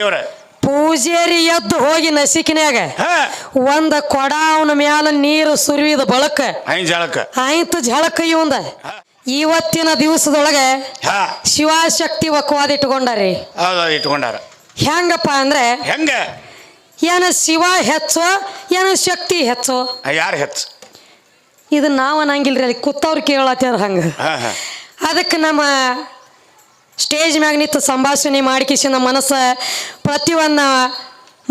ದೇವ್ರ ಪೂಜಾರಿ ಎದ್ದು ಹೋಗಿ ನಸಿಕಿನ್ಯಾಗ ಹಾ. ಒಂದ ಕೊಡ ಅವನ ಮ್ಯಾಲ ನೀರು ಸುರಿವಿದ ಬಳಕ ಐನ್ ಜಳಕ. ಆಯ್ತು ಝಳಕ ಇವಂದ. ಇವತ್ತಿನ ದಿವಸದೊಳಗೆ ಹಾ. ಶಿವಶಕ್ತಿ ಒಕ್ಕವಾದ ಇಟ್ಕೊಂಡಾರಿ. ಹೌದು ಇಟ್ಕೊಂಡಾರ. ಹೆಂಗಪ್ಪ ಅಂದ್ರೆ ಹೆಂಗ? ಏನ ಶಿವ ಹೆಚ್ಚು ಏನ ಶಕ್ತಿ ಹೆಚ್ಚು? ಯಾರು ಹೆಚ್ಚು? ಇದು ನಾವು ಅನ್ನಂಗಿಲ್ರಿ ಅಲ್ಲಿ ಕೂತವ್ರು ಕೇಳತ್ತಾರ ಹಂಗ. ಹಾ ಹಾ. ಅದಕ್ಕೆ ನಮ್ಮ ಸ್ಟೇಜ್ ಮ್ಯಾಗ ನಿಂತು ಸಂಭಾಷಣೆ ಮಾಡಿಕಿಸಿದ ಮನಸ್ಸ ಪ್ರತಿಯೊಂದು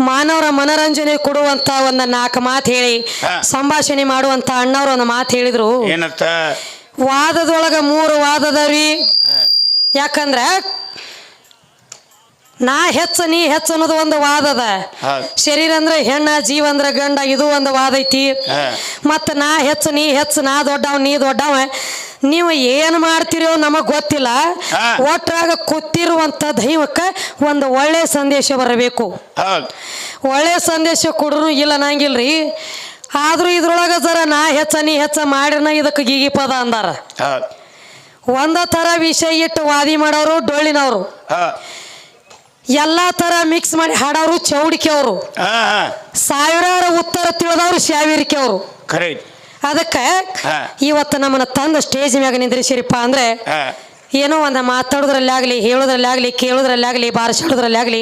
ಮಾನವರ ಮನರಂಜನೆ ಕೊಡುವಂತ ಒಂದು ನಾಲ್ಕು ಮಾತು ಹೇಳಿ ಸಂಭಾಷಣೆ ಮಾಡುವಂತ ಅಣ್ಣವ್ರು ಒಂದು ಮಾತು ಹೇಳಿದ್ರು. ಏನತ್ತ ವಾದದೊಳಗ ಮೂರು ರೀ. ಯಾಕಂದ್ರೆ ನಾ ಹೆಚ್ಚ ನೀ ಹೆಚ್ಚ ಅನ್ನೋದು ಒಂದು ವಾದದ ಅದ. ಶರೀರ ಅಂದ್ರೆ ಹೆಣ್ಣ ಜೀವ ಅಂದ್ರೆ ಗಂಡ ಇದು ಒಂದು ವಾದ ಐತಿ. ಮತ್ತ ನಾ ಹೆಚ್ಚ ನೀ ಹೆಚ್ಚ ನಾ ದೊಡ್ಡವ ನೀ ದೊಡ್ಡವ. ನೀವು ಏನು ಮಾಡ್ತಿರೋ ನಮಗೆ ಗೊತ್ತಿಲ್ಲ. ಒಟ್ಟಾಗ ಕೂತಿರುವಂತ ದೈವಕ್ಕ ಒಂದು ಒಳ್ಳೆ ಸಂದೇಶ ಬರಬೇಕು. ಒಳ್ಳೆ ಸಂದೇಶ ಕೊಡ್ರು ಇಲ್ಲ ನಂಗಿಲ್ರಿ. ಆದ್ರೂ ಇದ್ರೊಳಗ ಜರ ನಾ ಹೆಚ್ಚ ನೀ ಹೆಚ್ಚ ಮಾಡಿನ ಇದಕ್ಕೆ ಗೀಗಿ ಪದ ಅಂದಾರ. ಒಂದ ತರ ವಿಷಯ ಇಟ್ಟು ವಾದಿ ಮಾಡೋರು ಡೊಳ್ಳಿನವರು. ಎಲ್ಲಾ ತರ ಮಿಕ್ಸ್ ಮಾಡಿ ಹಾಡೋರು ಚೌಡಿಕೆ ಅವರು. ಸಾವಿರಾರು ಉತ್ತರ ತಿಳಿದವರು ಶಾವಿರಿಕೆ ಅವರು. ಅದಕ್ಕೆ. ಇವತ್ತು ನಮ್ಮನ್ನ ತಂದ ಸ್ಟೇಜ್ ಮ್ಯಾಗ ನಿಂದ್ರಿಸಿರಿಪ್ಪ ಅಂದ್ರೆ ಏನೋ ಒಂದು ಮಾತಾಡೋದ್ರಲ್ಲಿ ಆಗಲಿ ಹೇಳೋದ್ರಲ್ಲಿ ಆಗಲಿ ಕೇಳೋದ್ರಲ್ಲಿ ಆಗಲಿ ಬಾರಿಸಾಡೋದ್ರಲ್ಲಿ ಆಗಲಿ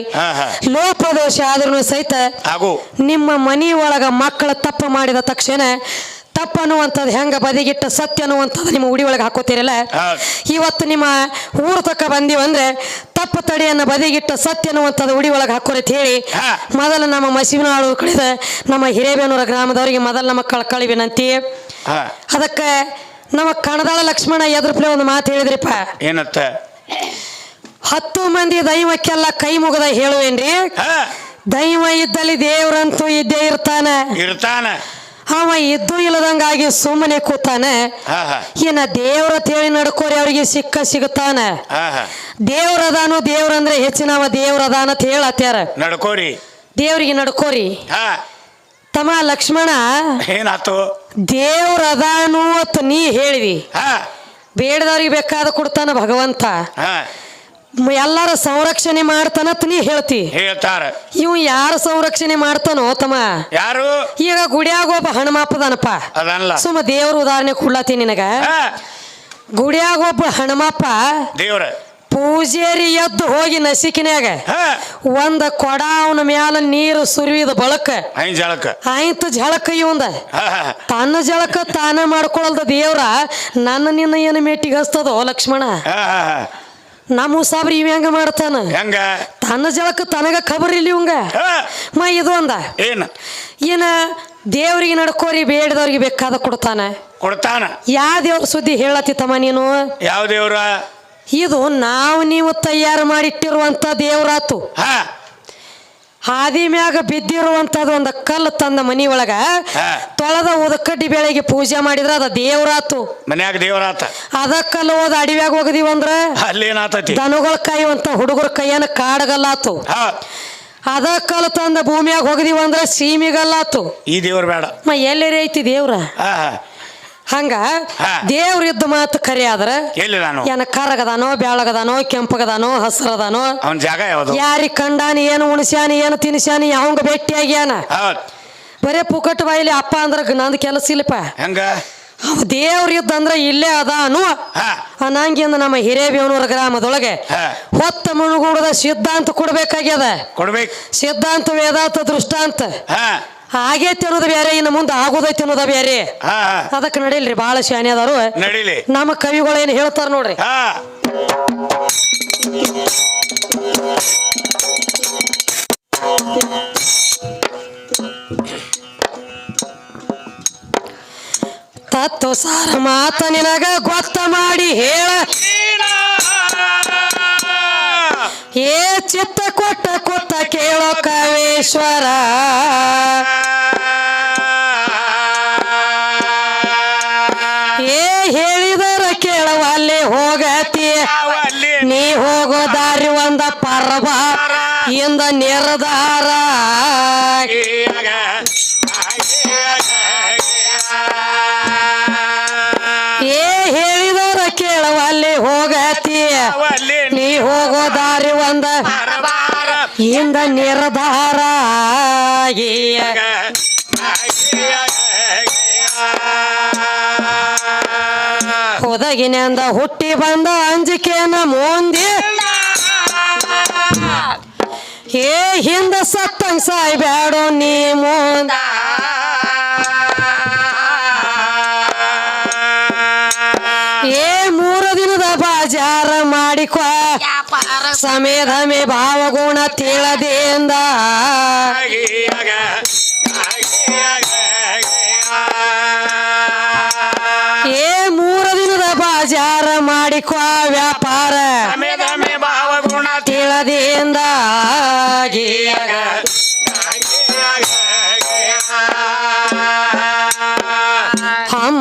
ಲೋಪದೋಷ ಆದ್ರೂ ಸಹಿತ ನಿಮ್ಮ ಮನೆಯೊಳಗ ಒಳಗ ಮಕ್ಕಳ ತಪ್ಪು ಮಾಡಿದ ತಕ್ಷಣ ತಪ್ಪು ಅನ್ನುವಂಥದ್ದು ಹೆಂಗ ಬದಿಗಿಟ್ಟ ಸತ್ಯ ಅನ್ನುವಂಥದ್ದು ನಿಮ್ಮ ಉಡಿ ಒಳಗೆ ಹಾಕೋತೀರಲ್ಲ ಇವತ್ತು ನಿಮ್ಮ ಊರು ತಕ್ಕ ಬಂದೀವಿ ಅಂದ್ರೆ ತಪ್ಪು ತಡೆಯನ್ನು ಬದಿಗಿಟ್ಟ ಸತ್ಯ ಅನ್ನುವಂಥದ್ದು ಉಡಿ ಒಳಗೆ ಹಾಕೋರಿ ಅಂತ ಹೇಳಿ. ಮೊದಲು ನಮ್ಮ ಮಸಿವಿನಾಳು ಕಳೆದ ನಮ್ಮ ಹಿರೇಬೇನೂರ ಗ್ರಾಮದವರಿಗೆ ಮೊದಲು ನಮ್ಮ ಕಳ್ಕಳಿ ವಿನಂತಿ ಅದಕ್ಕೆ ನಮ್ಮ ಕಣದಾಳ ಲಕ್ಷ್ಮಣ ಎದುರುಪ್ಲೆ ಒಂದು ಮಾತು ಹೇಳಿದ್ರಿಪ್ಪ. ಏನತ್ತ? ಹತ್ತು ಮಂದಿ ದೈವಕ್ಕೆಲ್ಲ ಕೈ ಮುಗದ ಹೇಳುವೇನ್ರಿ? ದೈವ ಇದ್ದಲ್ಲಿ ದೇವ್ರಂತೂ ಇದ್ದೇ ಇರ್ತಾನೆ. ಇರ್ತಾನ. ಅವ ಇದ್ದು ಇಲ್ಲದಂಗಾಗಿ ಸುಮ್ಮನೆ ಕೂತಾನೆ. ಏನ ದೇವ್ರ ತೇಳಿ ನಡ್ಕೋರಿ ಅವ್ರಿಗೆ ಸಿಕ್ಕ ಸಿಗುತ್ತಾನ. ದೇವ್ರದಾನು ದೇವ್ರಂದ್ರೆ ಅವ ದೇವ್ರದಾನ ಅಂತ ಹೇಳತ್ಯಾರ. ನಡ್ಕೋರಿ. ದೇವ್ರಿಗೆ ನಡ್ಕೋರಿ. ತಮ ತಮ್ಮ ಲಕ್ಷ್ಮಣ ಏನಾತು ದೇವ್ರದಾನು ಅಂತ ನೀ ಹೇಳಿದಿ. ಬೇಡದವ್ರಿಗೆ ಬೇಕಾದ ಕೊಡ್ತಾನ ಭಗವಂತ. ಎಲ್ಲರ ಸಂರಕ್ಷಣೆ ಮಾಡ್ತಾನತ್ ನೀ ಹೇಳ್ತಿ. ಹೇಳ್ತಾರ. ಇವ್ ಯಾರ ಸಂರಕ್ಷಣೆ ಮಾಡ್ತಾನೋ ತಮ್ಮ? ಯಾರು? ಈಗ ಗುಡಿಯಾಗ ಒಬ್ಬ ಹಣಮಾಪದನಪ್ಪ ಅದಲ್ಲ. ಸುಮ್ಮ ದೇವ್ರ ಉದಾಹರಣೆ ಕೊಡ್ಲತಿ ನಿನಗ. ಗುಡಿಯಾಗ ಒಬ್ಬ ಹಣಮಪ್ಪ ದೇವ್ರ. ಪೂಜೇರಿ ಎದ್ದು ಹೋಗಿ ನಸಿಕಿನ್ಯಾಗ ಒಂದ ಕೊಡ ಅವನ ಮ್ಯಾಲ ನೀರು ಸುರಿವಿದ ಬಳಕ. ಜಳಕ. ಆಯ್ತು ಝಳಕ ಇವಂದ. ತನ್ನ ಜಳಕ ತಾನ ಮಾಡ್ಕೊಳಲ್ದ ದೇವ್ರ ನನ್ನ ನಿನ್ನ ಏನು ಮೇಟಿಗೆ ಹಸ್ತದೋ ಲಕ್ಷ್ಮಣ ನಮ್ಮ ಸಾಬ್ರಿ ಇವ ಹೆಂಗ ಮಾಡ್ತಾನ? ಹೆಂಗ? ತನ್ನ ಜಳಕ ತನಗ ಖಬರ್ ಇಲ್ಲಿ ಇವಂಗ? ಮಾ ಇದು ಅಂದ ಏನ? ಏನ ದೇವ್ರಿಗೆ ನಡ್ಕೋರಿ ಬೇಡದವ್ರಿಗೆ ಬೇಕಾದ ಕೊಡ್ತಾನ. ಕೊಡ್ತಾನ. ಯಾವ ದೇವ್ರ ಸುದ್ದಿ ಹೇಳತ್ತಿತ್ತಮ್ಮ ನೀನು? ಯಾವ ದೇವ್ರ? ಇದು ನಾವು ನೀವು ತಯಾರು ಮಾಡಿಟ್ಟಿರುವಂತ ದೇವ್ರಾತು. ಹಾ. ಹಾದಿ ಮ್ಯಾಗ ಬಿದ್ದಿರುವಂತದ್ದು ಒಂದು ಕಲ್ಲು ತಂದ ಮನಿ ಒಳಗ. ತೊಳೆದ ಉದಕಡ್ಡಿ ಬೆಳೆಗೆ ಪೂಜೆ ಮಾಡಿದ್ರ ಅದ ದೇವ್ರಾತು. ಮನ್ಯಾಗ ದೇವರಾತ. ಅದ ಕಲ್ಲು ಹೋದ ಅಡಿವ್ಯಾಗ ಹೋಗದಿವಂದ್ರ ಅಲ್ಲೇನಾತತಿ? ದನಗಳ ಅಂತ ಹುಡುಗರ ಕೈಯನ್ನ ಕಾಡಗಲ್ಲಾತು. ಹಾ. ಅದ ಕಲ್ಲು ತಂದ ಭೂಮಿಯಾಗ ಹೋಗದಿವಂದ್ರ ಸೀಮಿಗಲ್ಲಾತು. ಈ ದೇವ್ರ ಬೇಡ. ಮ ಎಲ್ಲೆರೆ ಐತಿ ದೇವ್ರ? ಹಾ ಹಾ. ಹಂಗ. ದೇವ್ರ ಇದ್ದ ಮಾತು ಕರೆ ಆದ್ರ ಎಲ್ಲಿ ನಾನು? ಏನ ಕರಗದಾನೋ ಬ್ಯಾಳಗದಾನೋ ಕೆಂಪಗದಾನೋ ಹಸ್ರದಾನೋ? ಅವನ್ ಜಾಗ ಯಾವುದು? ಯಾರಿ ಕಂಡಾನಿ ಏನು ಉಣಸ್ಯಾನ ಏನು ತಿನ್ಸ್ಯಾನಿ ಯಾವಂಗ ಭೇಟಿ ಆಗ್ಯಾನ ಬರೇ ಪುಕಟ್ ಬಾಯಿಲಿ ಅಪ್ಪ ಅಂದ್ರ ನಂದ್ ಕೆಲಸ ಇಲ್ಲಪ್ಪ. ಹೆಂಗ? ಅವ ದೇವ್ರ ಇದ್ದಂದ್ರ ಇಲ್ಲೇ ಅದಾನು ಅನು. ಅನ್ನಂಗಿಂದ ನಮ್ಮ ಹಿರೇಬೇವನೂರ ಗ್ರಾಮದೊಳಗೆ. ಹೊತ್ತ ಮುಳುಗೂಡದ ಸಿದ್ಧಾಂತ ಕೊಡ್ಬೇಕಾಗ್ಯದ. ಕೊಡ್ಬೇಕು. ಸಿದ್ಧಾಂತ ವೇದಾಂತ ದೃಷ್ಟಾಂತ. ಆಗೈತಿ ಅನ್ನೋದು ಬೇರೆ ಇನ್ನು ಮುಂದೆ ಆಗೋದೈತಿ ಅನ್ನೋದ ಬೇರೆ. ಹಾ ಹಾ. ಅದಕ್ಕೆ ನಡಿಲ್ರಿ ಬಹಳ ಶಾನೆ ಅದಾರು. ನಡೀಲಿ. ನಮ್ಮ ಕವಿಗಳು ಏನು ಹೇಳ್ತಾರ ನೋಡ್ರಿ. ಹಾ. ತತ್ವ ಸಾರ ಮಾತ ನಿನಗ ಗೊತ್ತ ಮಾಡಿ ಹೇಳ. ಏ ಚಿತ್ತ ಕೊಟ್ಟ ಕೊಟ್ಟ ಕೇಳೋ ಕವೇಶ್ವರ. ಏ ಹೇಳಿದರ ಕೇಳವ ಅಲ್ಲಿ ಹೋಗತಿ. ನೀ ಹೋಗೋ ದಾರಿ ಒಂದ ಪರ್ವ ಇಂದ ನಿರ್ಧಾರ. ಹೋಗತಿ. ನೀ ಹೋಗೋ ದಾರಿ ಒಂದ ಇಂದ ನಿರ್ಧಾರ ಆಗಿ. ಒದಗಿನಿಂದ ಹುಟ್ಟಿ ಬಂದ ಅಂಜಿಕೆನ ಮುಂದೆ. ಏ ಹಿಂದ ಸತ್ತಂಗ್ ಸಾಯ್ಬೇಡೋ ನೀ ಮುಂದ. ಮಾಡಿಕೊ ಸಮೇಧಮೆ ಭಾವಗುಣ ತಿಳದಿಂದ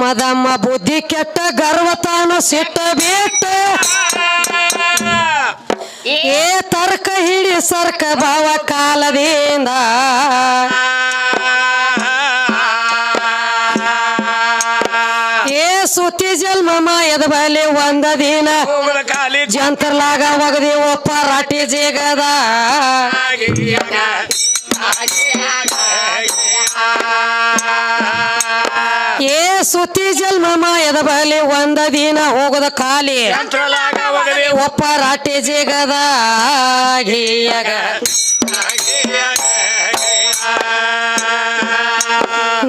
ಹಮ್ಮದಮ್ಮ ಬುದ್ಧಿ ಕೆಟ್ಟ ಗರ್ವತಾನ ಸಿಟ್ಟ ಬಿಟ್ಟ. ಏ ತರ್ಕ ಹಿಡಿ ಸರ್ಕ ಭಾವ ಕಾಲದಿಂದ. ಏ ಸುತ್ತಿ ಜನ್ಮ ಮಾಯದ ಬಲಿ ಒಂದ ದಿನ. ಜಂತರ್ಲಾಗ ಒಗದಿ ಒಪ್ಪ ರಾಟಿ ಜೇಗದ. ಏ ಸುತ್ತಿ ಜನ್ಮ ಮಾಯದ ಬಲಿ ಒಂದ ದಿನ ಹೋಗದ ಖಾಲಿ. ಒಪ್ಪ ರಾಟಿ ಜಿಗದ ಗೀಯಗ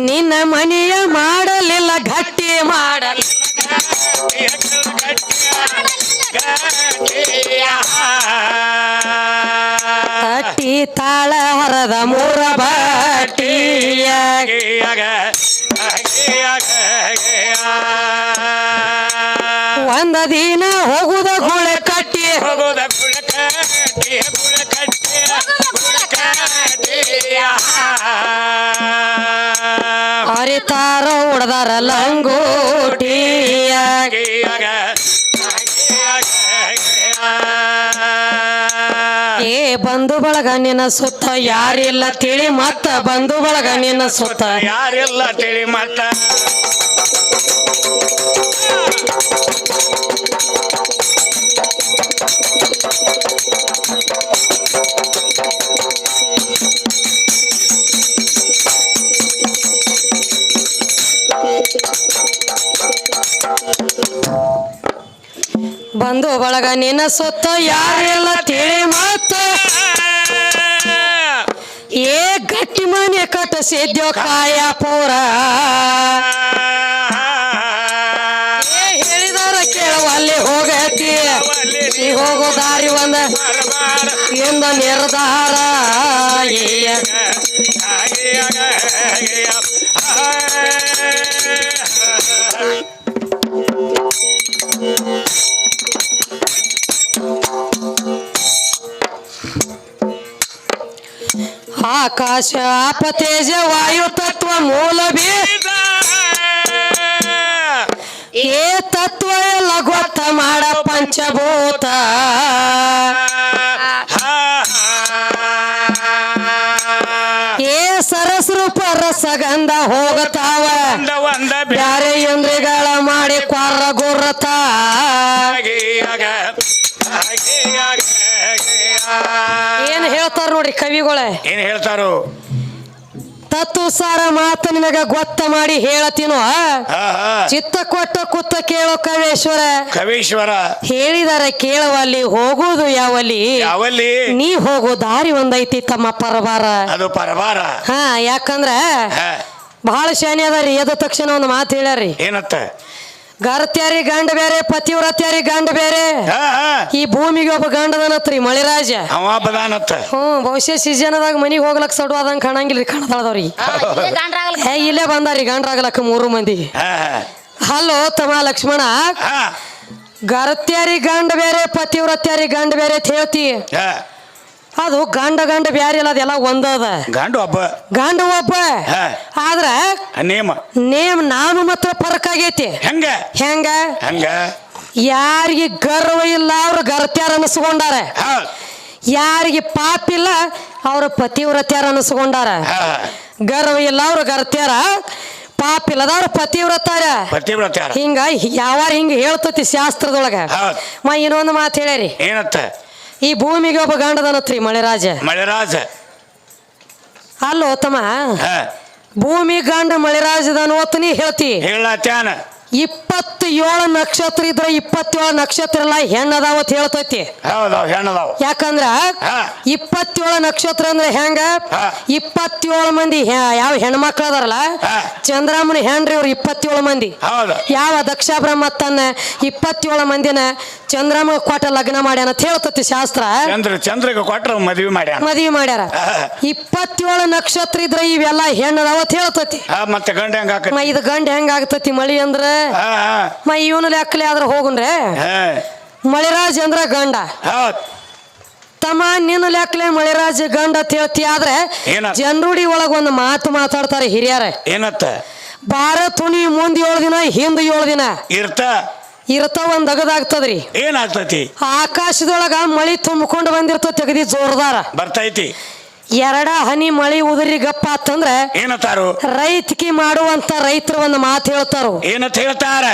ನಿನ್ನ ಮನೆಯ ಮಾಡಲಿಲ್ಲ ಗಟ್ಟಿ ಮಾಡ ತಟ್ಟಿ ತಾಳ ಹರದ ಮೂರ ಬಟ್ಟಿಯ ಒಂದ ದಿನ ಹೋಗುದ ಗುಳೆ ಕಟ್ಟಿ. ಹೋಗೋದ ಕುಳಕಟ್ಟಿ ಕುಳಕಟ್ಟಿ ಅರಿತಾರ ಉಡ್ದಾರ ಲಂಗೋಟಿಯ ಏ ಬಂಧು ಬಳಗ ನಿನ್ನ ಸುತ್ತ ಯಾರಿಲ್ಲ ತಿಳಿ ಮತ್ತ ಬಂಧು ಬಳಗ ನಿನ್ನ ಸುತ್ತ ಯಾರಿಲ್ಲ ತಿಳಿ ಮತ್ತ ಬಂಧು ಬಳಗ ನಿನ್ನ ಸೊತ್ತ ಯಾರೆಲ್ಲ ತಿಳಿ ಮತ್ತ ಏ ಗಟ್ಟಿ ಮನೆ ಕಟ್ಟಿಸಿದ್ಯೋ ಕಾಯ ಪೂರ. ಹೋಗೋ ದಾರಿ ಒಂದ. ಇಂದ ನಿರ್ಧಾರ ಆಕಾಶ ಅಪತೇಜ ವಾಯು ತತ್ವ ಮೂಲ ಬಿ ತತ್ವ ಎಲ್ಲ ಗೊತ್ತ ಮಾಡ ಪಂಚಭೂತ. ಏ ಸರಸರು ಪರಸಗಂಧ ಹೋಗತಾವ. ಬ್ಯಾರೆ ಇಂದ್ರಿಗಳ ಮಾಡಿ ಕೊರ್ರ ಗುರ್ರತ. ಏನ್ ಹೇಳ್ತಾರ ನೋಡ್ರಿ ಕವಿಗಳೇ? ಏನ್ ಹೇಳ್ತಾರು? ಸಾರ ಮಾತು ನಿನಗ ಗೊತ್ತ ಮಾಡಿ ಹೇಳತೀನೋ ಚಿತ್ತ ಕೊಟ್ಟ ಕುತ್ತ ಕೇಳೋ ಕವೇಶ್ವರ. ಕವೇಶ್ವರ. ಹೇಳಿದಾರೆ ಕೇಳವಲ್ಲಿ ಹೋಗೋದು ಯಾವಲ್ಲಿ? ಯಾವಲ್ಲಿ? ನೀ ಹೋಗೋ ದಾರಿ ಒಂದೈತಿ ತಮ್ಮ ಪರಬಾರ ಅದು ಪರಬಾರ ಹಾ ಯಾಕಂದ್ರ ಬಹಳ ಶಾನೆ ರೀ ಎದ ತಕ್ಷಣ ಒಂದು ಮಾತು ಹೇಳ್ಯಾರಿ ಏನತ್ತ? ಗರ್ತ್ಯಾರಿ ಗಂಡ ಬೇರೆ ಪತಿವ್ರತ್ಯಾರಿ ಗಂಡ ಬೇರೆ. ಹಾ ಹಾ. ಈ ಭೂಮಿಗೆ ಒಬ್ಬ ಗಂಡದನತ್ರಿ ಮಳಿರಾಜ. ಅವ ಬದಾನತ್ತ. ಹ್ಮ್ ಬಹುಶಃ ಸೀಸನ್ದಾಗ ಮನಿಗೆ ಹೋಗ್ಲಕ್ ಸಡು ಅದಂಗ ಕಾಣಂಗಿಲ್ರಿ ಕಾಣದಾಳದವ್ರಿಗೆ ಹೇ ಇಲ್ಲೇ ಬಂದಾರಿ ಗಂಡ್ರಾಗ್ಲಕ್ಕ ಮೂರು ಮಂದಿ. ಹಾ ಹಾ. ಹಲೋ ತಮ್ಮ ಲಕ್ಷ್ಮಣ. ಹಾ. ಗರತ್ಯಾರಿ ಗಂಡ ಬೇರೆ ಪತಿವ್ರತ್ಯಾರಿ ಗಂಡ ಬೇರೆ ಅಂತ ಹೇಳ್ತಿ. ಹಾ. ಅದು ಗಂಡ ಗಂಡ ಬ್ಯಾರಿ ಅಲ್ಲ ಅದೆಲ್ಲ ಒಂದದ ಗಂಡು ಒಬ್ಬ. ಗಂಡ ಒಬ್ಬ. ಆದ್ರೆ ಆದ್ರ ನೇಮ. ನೇಮ್ ನಾನು ಮಾತ್ರ ಫರಕ್ ಆಗೈತಿ. ಹೆಂಗ? ಹೆಂಗ? ಹೆಂಗ? ಯಾರಿಗೆ ಗರ್ವ ಇಲ್ಲ ಅವ್ರು ಗರ್ತ್ಯಾರ ಅನಿಸ್ಕೊಂಡಾರ. ಯಾರಿಗೆ ಪಾಪ ಇಲ್ಲ ಅವ್ರ ಪತಿವ್ರತ್ಯಾರ ಅನಿಸ್ಕೊಂಡಾರ. ಹಾ. ಗರ್ವ ಇಲ್ಲ ಅವ್ರ ಗರ್ತ್ಯಾರ. ಪಾಪ ಇಲ್ಲದ ಅವ್ರ ಪತಿವ್ರತಾರ ಪತಿವ್ರತ್ಯಾರ. ಹಿಂಗ ಯಾವಾರ ಹಿಂಗ ಹೇಳ್ತತಿ ಶಾಸ್ತ್ರದೊಳಗ. ಹೌದ್. ಮ ಇನ್ನೊಂದು ಮಾತು ಹೇಳ್ಯಾರಿ. ಏನತ್ತ? ಈ ಭೂಮಿಗೆ ಒಬ್ಬ ಗಂಡದನತ್ರಿ ಮಳೆರಾಜ. ಮಳೆರಾಜ. ಅಲ್ಲೋ ತಮ್ಮ ಭೂಮಿ ಗಂಡ ಮಳೆರಾಜದನು ಅಂತ ನೀ ಹೇಳ್ತಿ. ಹೇಳತ್ಯಾನ. ಇಪ್ಪತ್ತೇಳು ನಕ್ಷತ್ರ ಇದ್ರೆ ಇಪ್ಪತ್ತೇಳು ನಕ್ಷತ್ರ ಎಲ್ಲ ಹೆಣ್ಣದಾವತ್ ಹೇಳ್ತೈತಿ. ಹೌದವ್ ಹೆಣ್ಣದಾವ. ಯಾಕಂದ್ರ. ಇಪ್ಪತ್ತೇಳು ನಕ್ಷತ್ರ ಅಂದ್ರೆ ಹೆಂಗ. ಇಪ್ಪತ್ತೇಳು ಮಂದಿ ಹೆ- ಯಾವ ಹೆಣ್ಮಕ್ಳು ಅದಾರಲ್ಲ ಚಂದ್ರಾಮನ ಚಂದ್ರಮ್ಮನ ಹೆಣ್ರಿ ಅವ್ರು ಇಪ್ಪತ್ತೇಳು ಮಂದಿ. ಹೌದು. ಯಾವ ದಕ್ಷ ಬ್ರಹ್ಮ ತನ್ನ ಇಪ್ಪತ್ತೇಳು ಮಂದಿನ ಚಂದ್ರಮ್ಮ ಕೊಟ್ಟ ಲಗ್ನ ಮಾಡ್ಯಾನ ಅಂತ ಹೇಳ್ತತಿ ಶಾಸ್ತ್ರ. ಚಂದ್ರ ಚಂದ್ರಗೆ ಕೊಟ್ರ ಮದ್ವಿ ಮಾಡ್ಯಾನ. ಮದ್ವಿ ಮಾಡ್ಯಾರ. ಇಪ್ಪತ್ತೇಳು ನಕ್ಷತ್ರ ಇದ್ರೆ ಇವೆಲ್ಲ ಹೆಣ್ಣದಾವತ್ ಹೇಳ್ತತಿ. ಹಾ ಮತ್ತೆ ಗಂಡ ಹೆಂಗ ಮ ಇದು ಗಂಡ ಹೆಂಗ ಆಗ್ತತಿ ಮಳಿ ಅಂದ್ರ ಮ ಇವನು ಲೆಕ್ಕಲೆ ಆದ್ರೆ ಹೋಗುನ್ರೆ? ಮಳೆರಾಜ್ ಅಂದ್ರ ಗಂಡ. ತಮ್ಮ ನಿನ್ನ ಲೆಕ್ಕಲೆ ಮಳೆರಾಜ್ ಗಂಡ ಅಂತ ಹೇಳ್ತಿ ಆದ್ರೆ? ಜನರುಡಿ ಒಳಗ ಒಂದು ಮಾತು ಮಾತಾಡ್ತಾರೆ ಹಿರಿಯರ. ಏನತ್ತ ಬಾರ ತುಣಿ ಮುಂದ್ ಏಳು ದಿನ ಹಿಂದ್ ಏಳು ದಿನ. ಇರ್ತ? ಇರ್ತ ಒಂದ್ ಅಗದಾಗ್ತದ್ರಿ. ಏನಾಗ್ತತಿ? ಆಕಾಶದೊಳಗ ಮಳಿ ತುಂಬಿಕೊಂಡು ಬಂದಿರ್ತ ಅಗದಿ ಜೋರ್ದಾರ. ಬರ್ತೈತಿ. ಎರಡ ಹನಿ ಮಳಿ ಉದುರಿ ಗಪ್ಪ ಆತಂದ್ರ ಏನತ್ತಾರು ರೈತಕಿ ಮಾಡುವಂತ ರೈತರು ಒಂದು ಮಾತು ಹೇಳ್ತಾರು. ಏನಂತ ಹೇಳ್ತಾರ?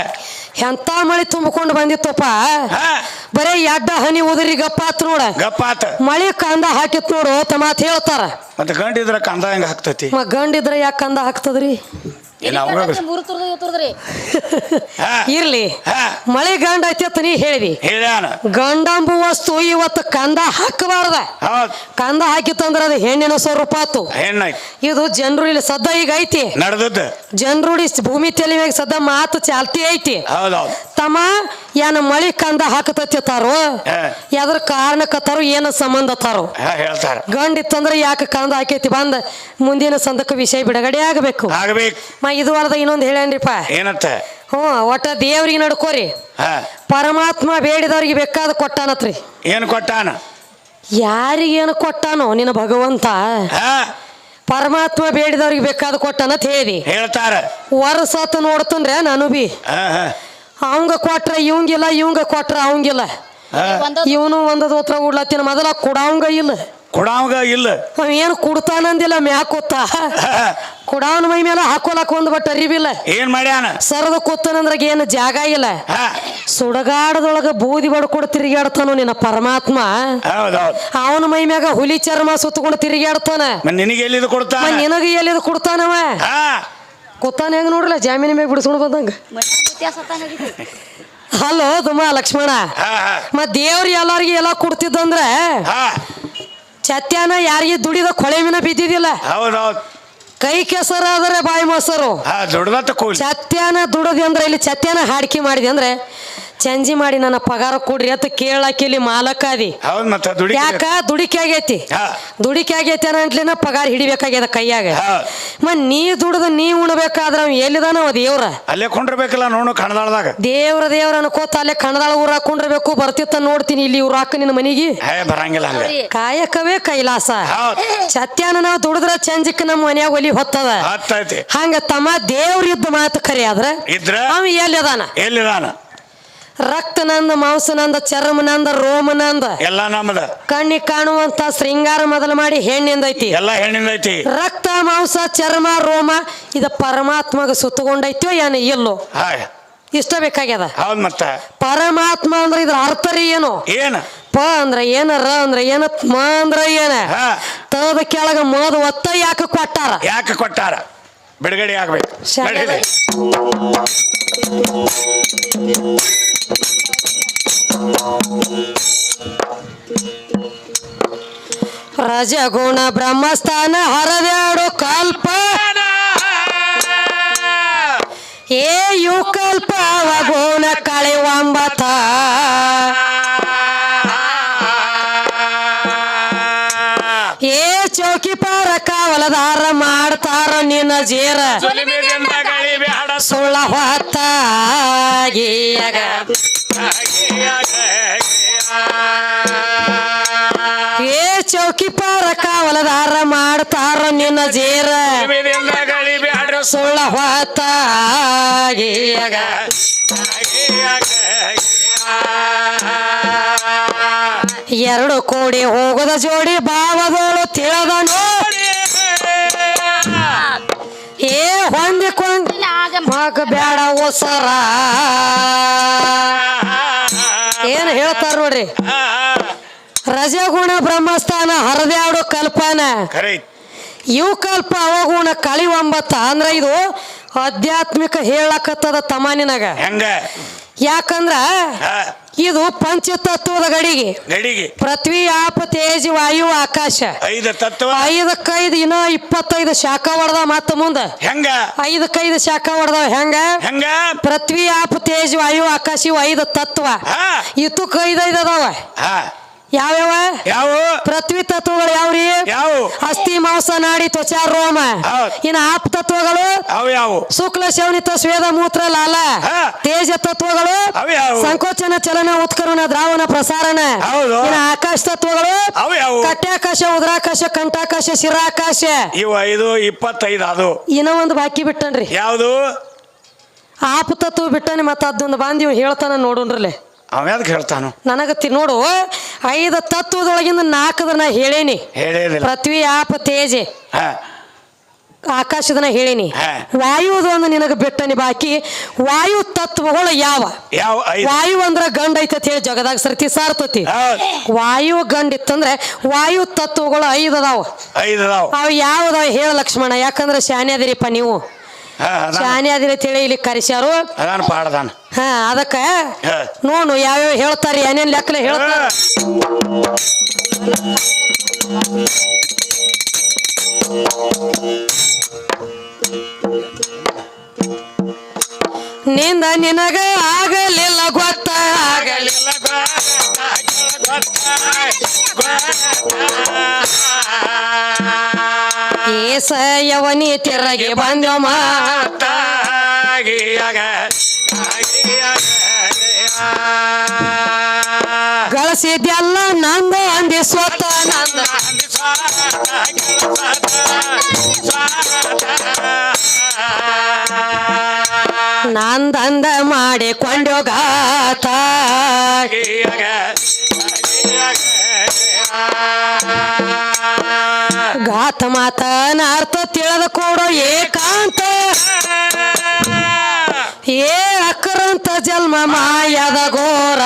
ಎಂತ ಮಳಿ ತುಂಬಿಕೊಂಡು ಬಂದಿತ್ತಪ್ಪ? ಬರೀ ಬರೇ ಎಡ್ಡ ಹನಿ ಉದುರಿ ಗಪ್ಪ ಆತ್ ನೋಡ. ಗಪ್ಪಾತ ಮಳಿ ಕಂದ ಹಾಕಿತ್ ನೋಡು ಅಂತ ಮಾತು ಹೇಳ್ತಾರ. ಮತ್ತೆ ಗಂಡಿದ್ರ ಕಂದ ಹೆಂಗ ಹಾಕ್ತತಿ? ಮ ಗಂಡಿದ್ರ ಯಾಕೆ ಕಂದ ಹಾಕ್ತದ್ರಿ? ಏನ ಅವಾಗ ಮೂರು ತುರ್ದು ತುರ್ದ್ರಿ? ಇರ್ಲಿ. ಮಳೆ ಗಂಡ ಐತಿ ಅಂತ ನೀ ಹೇಳಿದಿ. ಹೇಳ್ಯಾನ ಗಂಡಂಬು ವಸ್ತು ಇವತ್ತು ಕಂದ ಹಾಕಬಾರ್ದ. ಹೌದ್. ಕಂದ ಹಾಕಿತ್ತಂದ್ರ ಅದು ಹೆಣ್ಣಿನ ಸ್ವರೂಪ ಆತು. ಇದು ಜನರು ಇಲ್ಲಿ ಸದ್ದ ಈಗ ಐತಿ. ನಡ್ದದ್ದು. ಜನರು ಭೂಮಿ ತೆಲಿವಾಗ ಸದ್ದ ಮಾತು ಚಾಲ್ತಿ ಐತಿ. ಹೌದೌದು. ತಮ್ಮ ಏನ ಮಳಿ ಕಂದ ಹಾಕತತಿ ತಾರು ಹಾ. ಯಾವ್ದ್ರ ಕಾರಣಕ್ಕತ್ತಾರು ಏನು ಸಂಬಂಧ ತಾರು ಹಾ ಹೇಳ್ತಾರ. ಗಂಡ ಇತ್ತಂದ್ರೆ ಯಾಕೆ ಕಂದ ಹಾಕೈತಿ? ಬಂದ ಮುಂದಿನ ಸಂದಕ್ಕೆ ವಿಷಯ ಬಿಡುಗಡೆ ಆಗಬೇಕು. ಆಗ್ಬೇಕು. ಮ ಇದು ಅಲ್ಲದ ಇನ್ನೊಂದು ಹೇಳೇನ್ರಿಪ್ಪ ಏನತ್ತ ಹ್ಞೂ ಒಟ್ಟ ದೇವ್ರಿಗೆ ನಡ್ಕೋರಿ. ಪರಮಾತ್ಮ ಬೇಡಿದವ್ರಿಗೆ ಬೇಕಾದ ಕೊಟ್ಟಾನತ್ರಿ. ಏನು ಕೊಟ್ಟಾನ? ಯಾರಿಗೇನು ಕೊಟ್ಟಾನೋ? ನಿನ್ನ ಭಗವಂತ. ಪರಮಾತ್ಮ ಬೇಡಿದವ್ರಿಗೆ ಬೇಕಾದ ಕೊಟ್ಟಾನತ್ ಹೇಳಿ ಹೇಳ್ತಾರ. ವರ್ಷ ನೋಡ್ತಂದ್ರೆ ನಾನು ಬಿ. ಅವಂಗ ಕೊಟ್ರ ಇವಂಗಿಲ್ಲ ಇವಂಗ ಕೊಟ್ರ ಅವಂಗಿಲ್ಲ. ಒಂದ ಇವನು ಒಂದದೋತ್ರ ಉಡ್ಲತ್ತಿನ ಮೊದಲ ಕೊಡವಂಗ ಇಲ್ಲ. ಕೊಡಾವಂಗ ಇಲ್ಲ. ಅವ ಏನು ಕುಡ್ತಾನಂದಿಲ್ಲ ಮ್ಯಾಕ್ ಕೂತ. ಕುಡಾವನ ಮೈ ಮೇಲೆ ಹಾಕೋಲಕ್ ಒಂದು ಬಟ್ ಅರಿವಿಲ್ಲ. ಏನ್ ಮಾಡ್ಯಾನ? ಸರದ ಕೂತನಂದ್ರಾಗ ಏನು ಜಾಗ ಇಲ್ಲ. ಸುಡಗಾಡದೊಳಗ ಬೂದಿ ಬಡ್ಕೊಂಡು ತಿರುಗಾಡ್ತಾನು ನಿನ್ನ ಪರಮಾತ್ಮ. ಅವನ ಮೈ ಮ್ಯಾಗ ಹುಲಿ ಚರ್ಮ ಸುತ್ತಕೊಂಡು ತಿರುಗಾಡ್ತಾನ ನಿನಗೆ ಎಲ್ಲಿದು ಕೊಡ್ತಾನ? ನಿನಗ ಎಲ್ಲಿದ್ ಕೊಡ್ತಾನವ? ಹಾ ಕೂತಾನ ಹೆಂಗ್ ನೋಡ್ರಲ್ಲ? ಜಾಮೀನ್ ಮ್ಯಾಗ ಬಿಡಿಸ್ಕೊಂಡು ಬಂದಂಗ. ಹಲೋ ತುಮ್ಮ ಲಕ್ಷ್ಮಣ. ಮತ್ತು ದೇವ್ರು ಮತ್ ದೇವ್ರ ಎಲ್ಲಾರ್ಗಿ ಎಲ್ಲ ಕೊಡ್ತಿದ್ದಂದ್ರೆ ಚತ್ಯಾನ ಯಾರಿಗೆ ದುಡಿದ ಕೊಳೆ ಮೀನ ಬಿದ್ದಿದ್ದಿಲ್ಲ? ಹೌದೌದು. ಕೈ ಕೆಸರ ಆದ್ರೆ ಬಾಯಿ ಮೊಸರು. ಚತ್ಯಾನ ಕೂಲಿ. ದುಡದಿ ಅಂದ್ರೆ ಇಲ್ಲಿ ಚತ್ಯಾನ ಹಾಡಿಕೆ ಮಾಡಿದೆ ಅಂದ್ರೆ ಚಂಜಿ ಮಾಡಿ ನನ್ನ ಪಗಾರ ಕೊಡ್ರಿ ಅಂತ ಕೇಳಾಕಿಲಿ ಇಲ್ಲಿ ಮಾಲಕಾದಿ ಹೌದ್ ಮತ್ತ ದುಡಿ ಯಾಕ? ದುಡಿಕೆ ಆಗೈತಿ. ಹಾ. ದುಡಿಕೆ ಆಗೈತಿ ಅನ್ನಂಟ್ಲಿನ ಪಗಾರ ಹಿಡಿಬೇಕಾಗ್ಯದ ಕೈಯಾಗ. ಮತ್ ಮ ನೀ ದುಡ್ದು ನೀ ಉಣ್ಬೇಕಾದ್ರ ಅವ್ ಎಲ್ಲಿದಾನ ಅವ ದೇವ್ರ. ಅಲ್ಲೇ ಕೊಂಡ್ರಬೇಕಲ್ಲ ನೋಡು ಕಣದಾಳದಾಗ. ದೇವ್ರ ದೇವ್ರ ಅನ್ಕೋತ ಅಲ್ಲೇ ಕಣದಾಳ ಊರ ಹಾಕೊಂಡಿರ್ಬೇಕು ಬರ್ತಿತ್ತ ನೋಡ್ತೀನಿ ಇಲ್ಲಿ ಇವ್ರ ಹಾಕ ನಿನ್ನ ಮನಿಗೆ. ಹೇ ಬರಂಗಿಲ್ಲ ಹಂಗ. ಕಾಯಕವೇ ಕೈಲಾಸ. ಹೌದ್. ಸತ್ಯಾನ ನಾವು ದುಡಿದ್ರ ಚಂಜಿಕ್ ನಮ್ಮ ಮನ್ಯಾಗ ಒಲಿ ಹೊತ್ತದ. ಹತ್ತೈತಿ. ಹಂಗ ತಮ್ಮ ದೇವ್ರಿದ್ದ ಮಾತು ಕರೆ ಆದ್ರ? ಇದ್ರ? ಅವ ಎಲ್ಲಿದಾನ? ಎಲ್ಲಿದಾನ? ರಕ್ತ ನಂದ ಮಾಂಸ ನಂದ ಚರ್ಮ ನಂದ ರೋಮ ನಂದ ಎಲ್ಲ ನಮ್ದ. ಕಣ್ಣಿ ಕಾಣುವಂತ ಶೃಂಗಾರ ಮೊದಲು ಮಾಡಿ ಹೆಣ್ಣಿಂದ ಐತಿ. ಎಲ್ಲ ಹೆಣ್ಣಿಂದ ಐತಿ. ರಕ್ತ ಮಾಂಸ ಚರ್ಮ ರೋಮ ಇದ ಪರಮಾತ್ಮಗ ಸುತ್ತಕೊಂಡೈತೋ ಏನ ಇಲ್ಲೋ? ಹಾ ಇಷ್ಟ ಬೇಕಾಗ್ಯದ? ಹೌದ್ ಮತ್ತ. ಪರಮಾತ್ಮ ಅಂದ್ರೆ ಇದ್ರ ಅರ್ಥ ರೀ ಏನು? ಏನ? ಪ ಅಂದ್ರೆ ಏನ ರ ಅಂದ್ರ ಏನ ಮ ಅಂದ್ರ ಏನ? ಹಾ. ತದ ಕೆಳಗ ಮೋದ ಒತ್ತ ಯಾಕೆ ಕೊಟ್ಟಾರ? ಯಾಕೆ ಕೊಟ್ಟಾರ? ಬಿಡುಗಡೆ ಆಗ್ಬೇಕು. ರಜಗುಣ ಬ್ರಹ್ಮಸ್ಥಾನ ಹರದ್ಯಾಡು ಕಲ್ಪ. ಏ ಯು ಕಲ್ಪ ಗುಣ ಕಳೆವಂಬತ. ಏ ಚೌಕಿ ಪಾರ ಕಾವಲದಾರ ಮಾಡ್ತಾರ ನಿನ್ನ ಜೀರ. ಸುಳ್ಳ ಹೊತ್ತಾಗಿಯಾಗ ಏ ಚೌಕಿ ಪಾರ ಕಾವಲದಾರ ಮಾಡ್ತಾರ ನಿನ್ನ ಜೇರ. ಸುಳ್ಳ ಹೊತ್ತಾಗಿಯಾಗ ಎರಡು ಕೋಡಿ ಹೋಗದ ಜೋಡಿ ಬಾವದೋಳು ತಿಳದನು. ಏ ಹೊಂದಿಕೊಂಡ ಮಗ ಬೇಡ ಒಸರ ಹೇಳ್ತಾರ ನೋಡ್ರಿ. ರಜಗುಣ ಬ್ರಹ್ಮಸ್ಥಾನ ಹರದ್ಯಾಡು ಕಲ್ಪನ. ಖರೆ ಐತಿ. ಇವು ಕಲ್ಪ ಅವಗುಣ ಕಳಿ ಒಂಬತ್ತ ಅಂದ್ರ ಇದು ಆಧ್ಯಾತ್ಮಿಕ ಹೇಳಕತ್ತದ ತಮಾನಿನಾಗ. ನಿನಗ ಹೆಂಗ? ಯಾಕಂದ್ರ ಇದು ಪಂಚತತ್ವದ ಗಡಿಗೆ. ಗಡಿಗೆ. ಪೃಥ್ವಿ ಆಪ ತೇಜ್ ವಾಯು ಆಕಾಶ. ಐದು ತತ್ವ. ಐದಕ್ಕೈದು ಇನ್ನ ಇಪ್ಪತ್ತೈದು ಶಾಖ ಹೊಡೆದ ಮತ್ತ ಮುಂದ. ಹೆಂಗ? ಐದಕ್ಕೈದು ಶಾಖ ಹೊಡೆದವ ಹೆಂಗ? ಹೆಂಗ? ಪೃಥ್ವಿ ಆಪ ತೇಜ್ ವಾಯು ಆಕಾಶ ಇವು ಐದು ತತ್ವ. ಇತ್ತು ಕೈದ ಐದೈದು ಅದಾವ. ಯಾವ್ಯಾವ? ಯಾವ? ಪೃಥ್ವಿ ತತ್ವಗಳು ಯಾವ್ರಿ? ಯಾವ? ಅಸ್ಥಿ ಮಾಂಸ ನಾಡಿ ತ್ವಚಾ ರೋಮ. ಇನ್ನು ಆಪ್ ತತ್ವಗಳು? ಅವು ಯಾವ? ಶುಕ್ಲ ಶವನಿತ ಸ್ವೇದ ಮೂತ್ರ ಲಾಲ. ತೇಜ ತತ್ವಗಳು? ಅವು ಯಾವ? ಸಂಕೋಚನ ಚಲನ ಉತ್ಕರಣ ದ್ರಾವಣ ಪ್ರಸಾರಣ. ಇನ್ನು ಆಕಾಶ ತತ್ವಗಳು? ಕಟ್ಯಾಕಾಶ ಉದ್ರಾಕಾಶ ಕಂಠಾಕಾಶ ಶಿರಾಕಾಶ. ಇವು ಐದು ಇಪ್ಪತ್ತೈದು ಅದು. ಇನ್ನೂ ಒಂದು ಬಾಕಿ ಬಿಟ್ಟನ್ರಿ. ಯಾವುದು? ಆಪ್ ತತ್ವ ಬಿಟ್ಟನೆ ಮತ್ತ ಅದೊಂದು ಬಾಂಧಿ ಹೇಳ್ತಾನ ನೋಡೋಣ್ರಲೆ ಅವ್ಯಾದಕ್ಕೆ ಹೇಳ್ತಾನು? ನನಗತ್ತಿ ನೋಡು ಐದು ತತ್ವದೊಳಗಿಂದ ನಾಲ್ಕದ ನಾ ಹೇಳೇನಿ ಪೃಥ್ವಿ ಆಪ ತೇಜೆ. ಹಾ. ನಾ ಹೇಳೇನಿ. ಹಾ. ವಾಯುವುದು ಒಂದು ನಿನಗೆ ಬಿಟ್ಟನಿ ಬಾಕಿ ವಾಯು ತತ್ವಗಳು ಯಾವ? ಯಾವ ಐದು? ವಾಯು ಅಂದ್ರೆ ಗಂಡ ಐತೆ ಅಂತ ಹೇಳಿ ಜಗದಾಗ ಸರ್ತಿ ಸಾರ್ತತಿ. ಹೌದ್. ವಾಯು ಗಂಡ ಇತ್ತಂದ್ರೆ ವಾಯು ತತ್ವಗಳು ಐದು ಅದಾವ. ಐದು ಅದಾವ. ಅವು ಯಾವ್ದಾವ ಹೇಳ ಲಕ್ಷ್ಮಣ ಯಾಕಂದ್ರೆ ಶಾನೆ ಅದಿರಿಪ್ಪ ನೀವು. ಹಾ ಅದಾನ. ಶಾನೆ ಅದಿರಿ ಅಂತ ಹೇಳಿ ಇಲ್ಲಿ ಕರೆಸ್ಯಾರು. ಅದಾನ ಪಾಡದಾನ. ಹಾ ಅದಕ್ಕ. ನೋಡು ಯಾವ್ಯಾವ ಹೇಳ್ತಾರೆ ಏನೇನ್ ಲೆಕ್ಕಲೆ ಹೇಳ್ತಾರ. ನಿಂದ ನಿನಗ ಆಗಲಿಲ್ಲ ಗೊತ್ತ? ಆಗಲಿಲ್ಲ ಏಸ ಯವನಿ ತಿರಗಿ ಬಂದವ ಗಳಿಸಿದ್ಯಲ್ಲ ನಂದು ಅಂದಿ ಸ್ವತ ನಂದ ನಂದಂದ ಮಾಡಿಕೊಂಡೋ ಗಾತ ಗಾತ ಮಾತನ ಅರ್ಥ ತಿಳಿದ ಕೊಡೋ ಏಕಾಂತ. ಏ ಅಕ್ರಂತ ಜನ್ಮ ಮಾಯದ ಘೋರ.